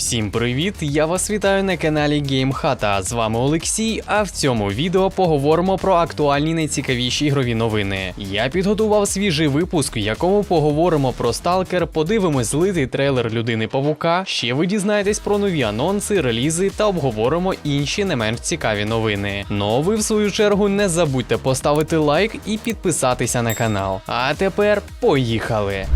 Всім привіт! Я вас вітаю на каналі GameHata. З вами Олексій. А в цьому відео поговоримо про актуальні найцікавіші ігрові новини. Я підготував свіжий випуск, в якому поговоримо про Сталкер, подивимось злитий трейлер людини Павука. Ще ви дізнаєтесь про нові анонси, релізи та обговоримо інші не менш цікаві новини. Ну а ви в свою чергу не забудьте поставити лайк і підписатися на канал. А тепер поїхали!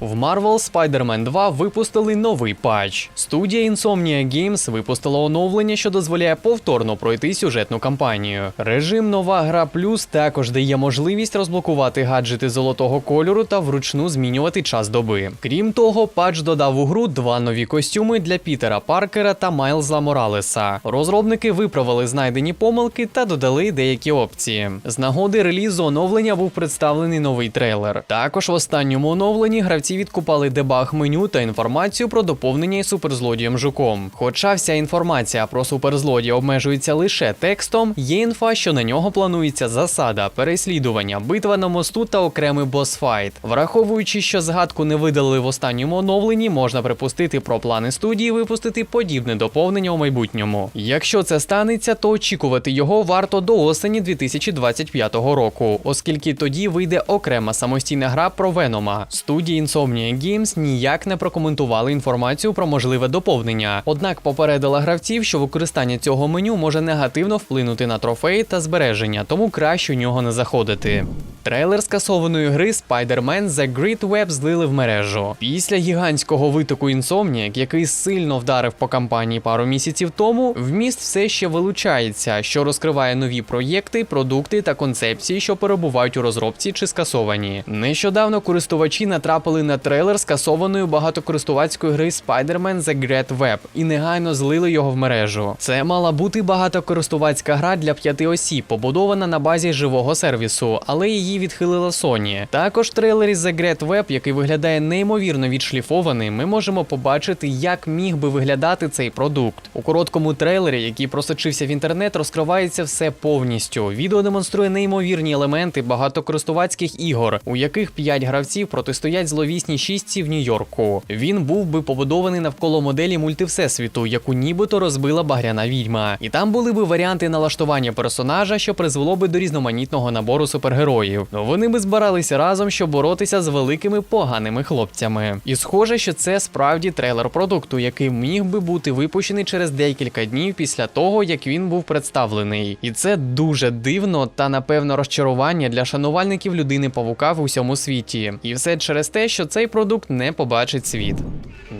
В Marvel Spider-Man 2 випустили новий патч. Студія Insomnia Games випустила оновлення, що дозволяє повторно пройти сюжетну кампанію. Режим Нова гра плюс також дає можливість розблокувати гаджети золотого кольору та вручну змінювати час доби. Крім того, патч додав у гру два нові костюми для Пітера Паркера та Майлза Моралеса. Розробники виправили знайдені помилки та додали деякі опції. З нагоди релізу оновлення був представлений новий трейлер. Також в останньому оновленні гравці відкупали дебаг меню та інформацію про доповнення суперзлодієм жуком. Хоча вся інформація про суперзлодія обмежується лише текстом, є інфа, що на нього планується засада, переслідування, битва на мосту та окремий босфайт. Враховуючи, що згадку не видали в останньому оновленні, можна припустити про плани студії випустити подібне доповнення у майбутньому. Якщо це станеться, то очікувати його варто до осені 2025 року, оскільки тоді вийде окрема самостійна гра про Венома. Студії Insomnia Games ніяк не прокоментували інформацію про можливе доповнення, однак попередила гравців, що використання цього меню може негативно вплинути на трофеї та збереження, тому краще у нього не заходити. Трейлер скасованої гри Spider-Man The Great Web злили в мережу. Після гігантського витоку Insomniac, який сильно вдарив по кампанії пару місяців тому, вміст все ще вилучається, що розкриває нові проєкти, продукти та концепції, що перебувають у розробці чи скасовані. Нещодавно користувачі натрапили на трейлер скасованої багатокористувацької гри Spider-Man The Great Web і негайно злили його в мережу. Це мала бути багатокористувацька гра для п'яти осіб, побудована на базі живого сервісу, але її відхилила Sony. Також трейлері The Great Web, який виглядає неймовірно відшліфований, ми можемо побачити, як міг би виглядати цей продукт. У короткому трейлері, який просочився в інтернет, розкривається все повністю. Відео демонструє неймовірні елементи багатокористувацьких ігор, у яких п'ять гравців протистоять зловісній шістці в Нью-Йорку. Він був би побудований навколо моделі мультивсесвіту, яку нібито розбила багряна відьма. І там були би варіанти налаштування персонажа, що призвело би до різноманітного набору супергероїв. Вони би збиралися разом, щоб боротися з великими поганими хлопцями. І схоже, що це справді трейлер продукту, який міг би бути випущений через декілька днів після того, як він був представлений. І це дуже дивно та напевно розчарування для шанувальників людини павука в усьому світі. І все через те, що цей продукт не побачить світ.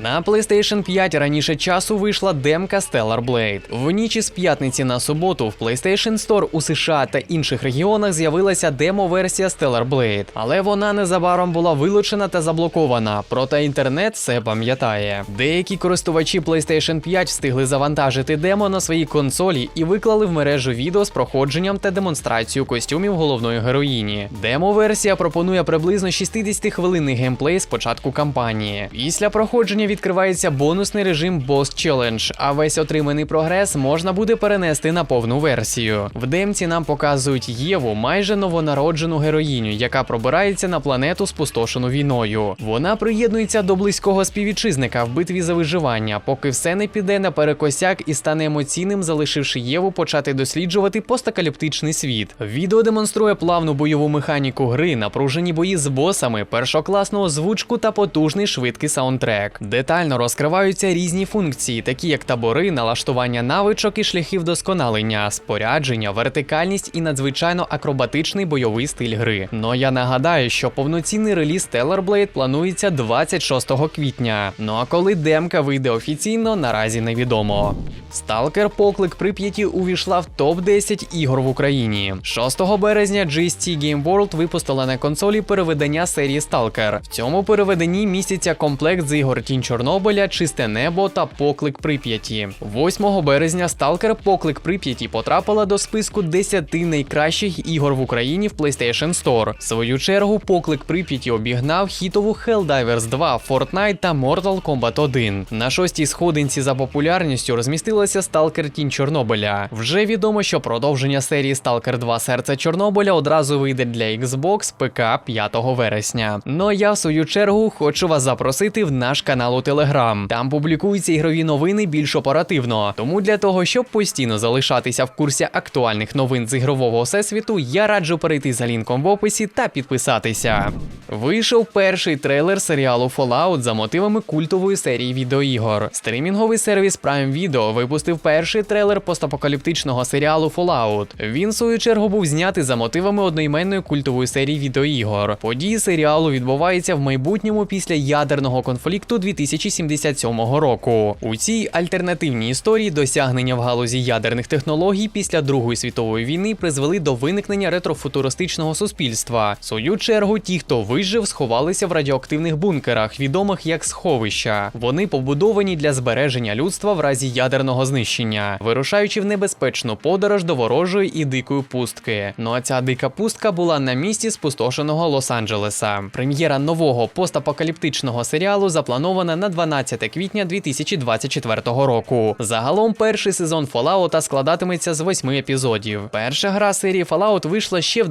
На PlayStation 5 раніше часу вийшла демка Stellar Blade. В ніч із п'ятниці на суботу в PlayStation Store у США та інших регіонах з'явилася демо-версія Stellar Blade, але вона незабаром була вилучена та заблокована. Проте інтернет все пам'ятає. Деякі користувачі PlayStation 5 встигли завантажити демо на своїй консолі і виклали в мережу відео з проходженням та демонстрацією костюмів головної героїні. Демо-версія пропонує приблизно 60-хвилинний геймплей з початку кампанії. Після проходження відкривається бонусний режим Boss Challenge, а весь отриманий прогрес можна буде перенести на повну версію. В демці нам показують Єву, майже новонароджену героїню, яка пробирається на планету спустошену війною. Вона приєднується до близького співвітчизника в битві за виживання, поки все не піде на перекосяк і стане емоційним, залишивши Єву почати досліджувати постакаліптичний світ. Відео демонструє плавну бойову механіку гри, напружені бої з босами, першокласну озвучку та потужний швидкий саундтрек. Детально розкриваються різні функції, такі як табори, налаштування навичок і шляхів досконалення, спорядження, вертикальність і надзвичайно акробатичний бойовий стиль гри. Но я нагадаю, що повноцінний реліз Stellar Blade планується 26 квітня. Ну а коли демка вийде офіційно, наразі невідомо. Сталкер Поклик Прип'яті увійшла в топ 10 ігор в Україні. 6 березня GST Game World випустила на консолі переведення серії Stalker. В цьому переведенні містяться комплект з ігор Тінь Чорнобиля, Чисте небо та Поклик Прип'яті. 8 березня Stalker Поклик Прип'яті потрапила до списку 10 найкращих ігор в Україні в PlayStation PlayStation Store. В свою чергу поклик Прип'яті обігнав хітову Helldivers 2, Fortnite та Mortal Kombat 1. На шостій сходинці за популярністю розмістилася Stalker Тінь Чорнобиля. Вже відомо, що продовження серії Stalker 2 Серце Чорнобиля одразу вийде для Xbox ПК 5 вересня. Ну а я в свою чергу хочу вас запросити в наш канал у Telegram. Там публікуються ігрові новини більш оперативно. Тому для того, щоб постійно залишатися в курсі актуальних новин з ігрового всесвіту, я раджу перейти за лінком в описі та підписатися. Вийшов перший трейлер серіалу Fallout за мотивами культової серії відеоігор. Стрімінговий сервіс Prime Video випустив перший трейлер постапокаліптичного серіалу Fallout. Він, в свою чергу, був знятий за мотивами одноіменної культової серії відеоігор. Події серіалу відбуваються в майбутньому після ядерного конфлікту 2077 року. У цій альтернативній історії досягнення в галузі ядерних технологій після Другої світової війни призвели до виникнення ретрофутуристичного суспільства. В свою чергу, ті, хто вижив, сховалися в радіоактивних бункерах, відомих як сховища. Вони побудовані для збереження людства в разі ядерного знищення, вирушаючи в небезпечну подорож до ворожої і дикої пустки. Ну а ця дика пустка була на місці спустошеного Лос-Анджелеса. Прем'єра нового постапокаліптичного серіалу запланована на 12 квітня 2024 року. Загалом перший сезон Fallout складатиметься з восьми епізодів. Перша гра серії Fallout вийшла ще в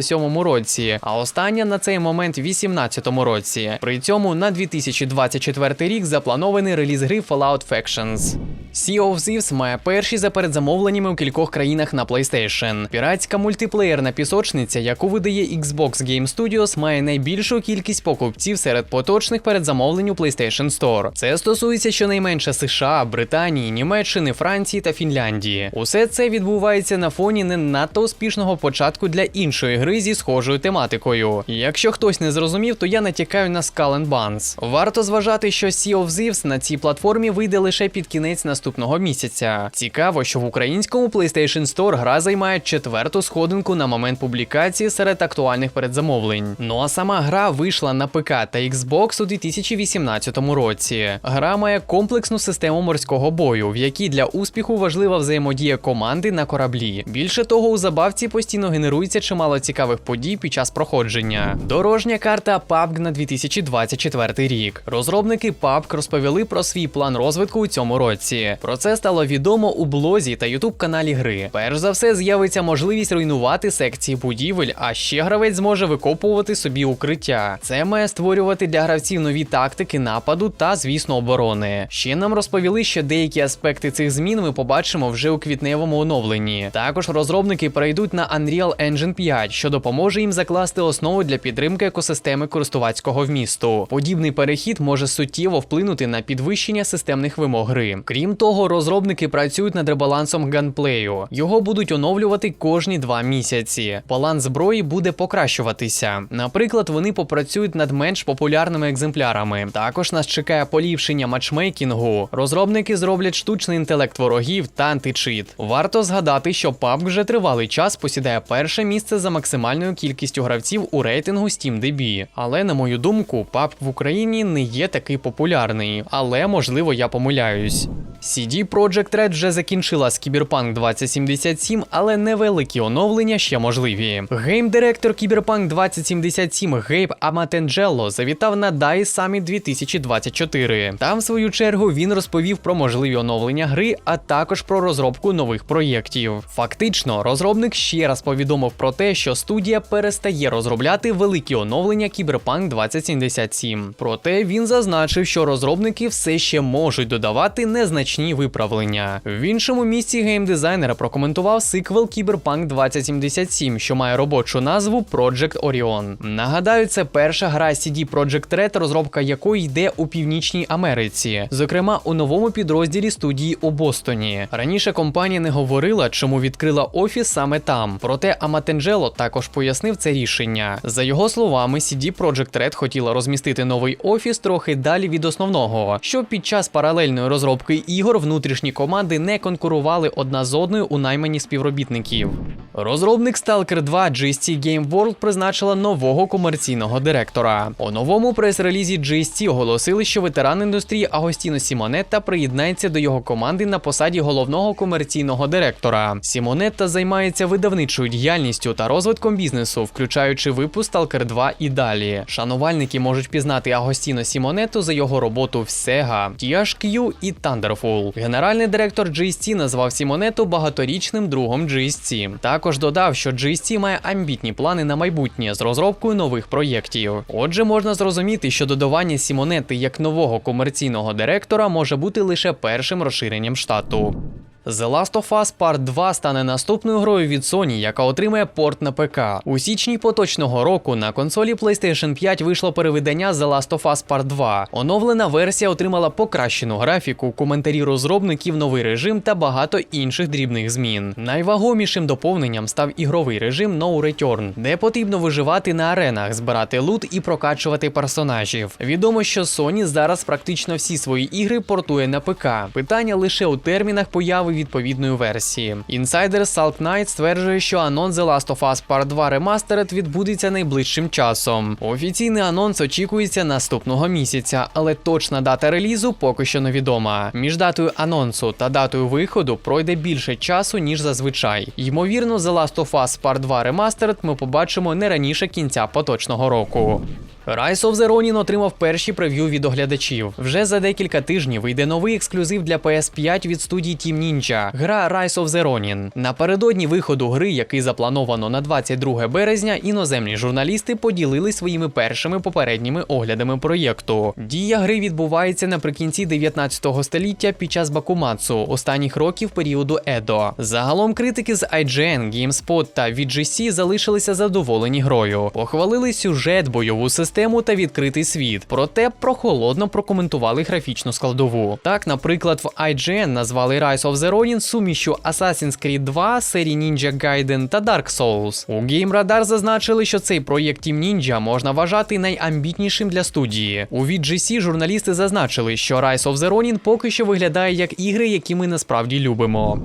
97-му році, а остання на цей момент в 18-му році. При цьому на 2024 рік запланований реліз гри Fallout Factions. Sea of Thieves має перші за передзамовленнями у кількох країнах на PlayStation. Піратська мультиплеєрна пісочниця, яку видає Xbox Game Studios, має найбільшу кількість покупців серед поточних передзамовлень у PlayStation Store. Це стосується щонайменше США, Британії, Німеччини, Франції та Фінляндії. Усе це відбувається на фоні не надто успішного початку для іншої гри зі схожою тематикою. Якщо хтось не зрозумів, то я натякаю на Skull Bones. Варто зважати, що Sea of Thieves на цій платформі вийде лише під кінець наступного місяця. Цікаво, що в українському PlayStation Store гра займає четверту сходинку на момент публікації серед актуальних передзамовлень. Ну а сама гра вийшла на ПК та Xbox у 2018 році. Гра має комплексну систему морського бою, в якій для успіху важлива взаємодія команди на кораблі. Більше того, у забавці постійно генерується чимало цікавих подій під час проходження. Дорожня карта PUBG на 2024 рік. Розробники PUBG розповіли про свій план розвитку у цьому році. Про це стало відомо у блозі та ютуб каналі гри. Перш за все, з'явиться можливість руйнувати секції будівель, а ще гравець зможе викопувати собі укриття. Це має створювати для гравців нові тактики нападу та, звісно, оборони. Ще нам розповіли, що деякі аспекти цих змін ми побачимо вже у квітневому оновленні. Також розробники перейдуть на Unreal Engine 5, що допоможе їм закласти основу для підтримки екосистеми користувацького вмісту. Подібний перехід може суттєво вплинути на підвищення системних вимог гри. Крім того, розробники працюють над ребалансом ганплею. Його будуть оновлювати кожні два місяці. Баланс зброї буде покращуватися. Наприклад, вони попрацюють над менш популярними екземплярами. Також нас чекає поліпшення матчмейкінгу. Розробники зроблять штучний інтелект ворогів та античит. Варто згадати, що PUBG вже тривалий час посідає перше місце за максимальною кількістю гравців у рейтингу SteamDB. Але на мою думку, PUBG в Україні не є такий популярний. Але можливо я помиляюсь. CD Projekt Red вже закінчила з Cyberpunk 2077, але невеликі оновлення ще можливі. Гейм-директор Cyberpunk 2077 Гейб Аматенджелло завітав на DICE Summit 2024. Там, в свою чергу, він розповів про можливі оновлення гри, а також про розробку нових проєктів. Фактично, розробник ще раз повідомив про те, що студія перестає розробляти великі оновлення Cyberpunk 2077. Проте він зазначив, що розробники все ще можуть додавати незначні виправлення. В іншому місці геймдизайнера прокоментував сиквел Cyberpunk 2077, що має робочу назву Project Orion. Нагадаю, це перша гра CD Projekt Red, розробка якої йде у Північній Америці, зокрема у новому підрозділі студії у Бостоні. Раніше компанія не говорила, чому відкрила офіс саме там. Проте Аматенджело також пояснив це рішення. За його словами, CD Projekt Red хотіла розмістити новий офіс трохи далі від основного, щоб під час паралельної розробки ігор внутрішні команди не конкурували одна з одною у наймані співробітників. Розробник Stalker 2 GST Game World призначила нового комерційного директора. У новому прес-релізі GST оголосили, що ветеран індустрії Агостіно Сімонетта приєднається до його команди на посаді головного комерційного директора. Сімонетта займається видавничою діяльністю та розвитком розвитком бізнесу, включаючи випуск Stalker 2 і далі. Шанувальники можуть пізнати Агостіно Сімонету за його роботу в Sega, THQ і Thunderful. Генеральний директор GST назвав Сімонету багаторічним другом GST. Також додав, що GST має амбітні плани на майбутнє з розробкою нових проєктів. Отже, можна зрозуміти, що додавання Сімонети як нового комерційного директора може бути лише першим розширенням штату. The Last of Us Part 2 стане наступною грою від Sony, яка отримає порт на ПК. У січні поточного року на консолі PlayStation 5 вийшло перевидання The Last of Us Part 2. Оновлена версія отримала покращену графіку, коментарі розробників, новий режим та багато інших дрібних змін. Найвагомішим доповненням став ігровий режим No Return, де потрібно виживати на аренах, збирати лут і прокачувати персонажів. Відомо, що Sony зараз практично всі свої ігри портує на ПК. Питання лише у термінах появи відповідної версії. Інсайдер Salt Knight стверджує, що анонс The Last of Us Part 2 Remastered відбудеться найближчим часом. Офіційний анонс очікується наступного місяця, але точна дата релізу поки що невідома. Між датою анонсу та датою виходу пройде більше часу, ніж зазвичай. Ймовірно, The Last of Us Part 2 Remastered ми побачимо не раніше кінця поточного року. Rise of the Ronin отримав перші прев'ю від оглядачів. Вже за декілька тижнів вийде новий ексклюзив для PS5 від студії Team Ninja. Гра Rise of the Ronin. Напередодні виходу гри, який заплановано на 22 березня, іноземні журналісти поділились своїми першими попередніми оглядами проєкту. Дія гри відбувається наприкінці 19 століття під час Бакумацу, останніх років періоду Едо. Загалом критики з IGN, GameSpot та VGC залишилися задоволені грою. Похвалили сюжет, бойову систему та відкритий світ. Проте прохолодно прокоментували графічну складову. Так, наприклад, в IGN назвали Rise of the Ronin сумішю Assassin's Creed 2, серії Ninja Gaiden та Dark Souls. У Game Radar зазначили, що цей проєкт Team Ninja можна вважати найамбітнішим для студії. У VGC журналісти зазначили, що Rise of the Ronin поки що виглядає як ігри, які ми насправді любимо.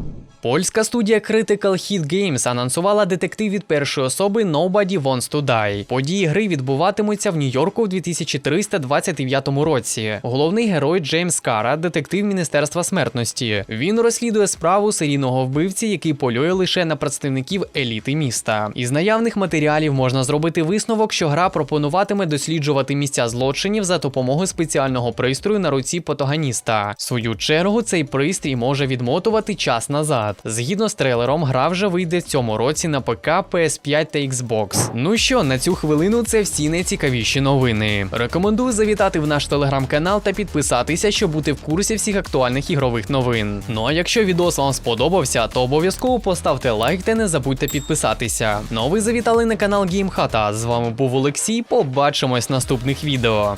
Польська студія Critical Hit Games анонсувала детектив від першої особи Nobody Wants to Die. Події гри відбуватимуться в Нью-Йорку в 2329 році. Головний герой Джеймс Кара, детектив Міністерства смертності. Він розслідує справу серійного вбивці, який полює лише на представників еліти міста. Із наявних матеріалів можна зробити висновок, що гра пропонуватиме досліджувати місця злочинів за допомогою спеціального пристрою на руці потоганіста. В свою чергу цей пристрій може відмотувати час назад. Згідно з трейлером, гра вже вийде цьому році на ПК, PS5 та Xbox. Ну що, на цю хвилину це всі найцікавіші новини. Рекомендую завітати в наш телеграм-канал та підписатися, щоб бути в курсі всіх актуальних ігрових новин. Ну а якщо відос вам сподобався, то обов'язково поставте лайк та не забудьте підписатися. Ну а ви завітали на канал GameHata. З вами був Олексій. Побачимось в наступних відео.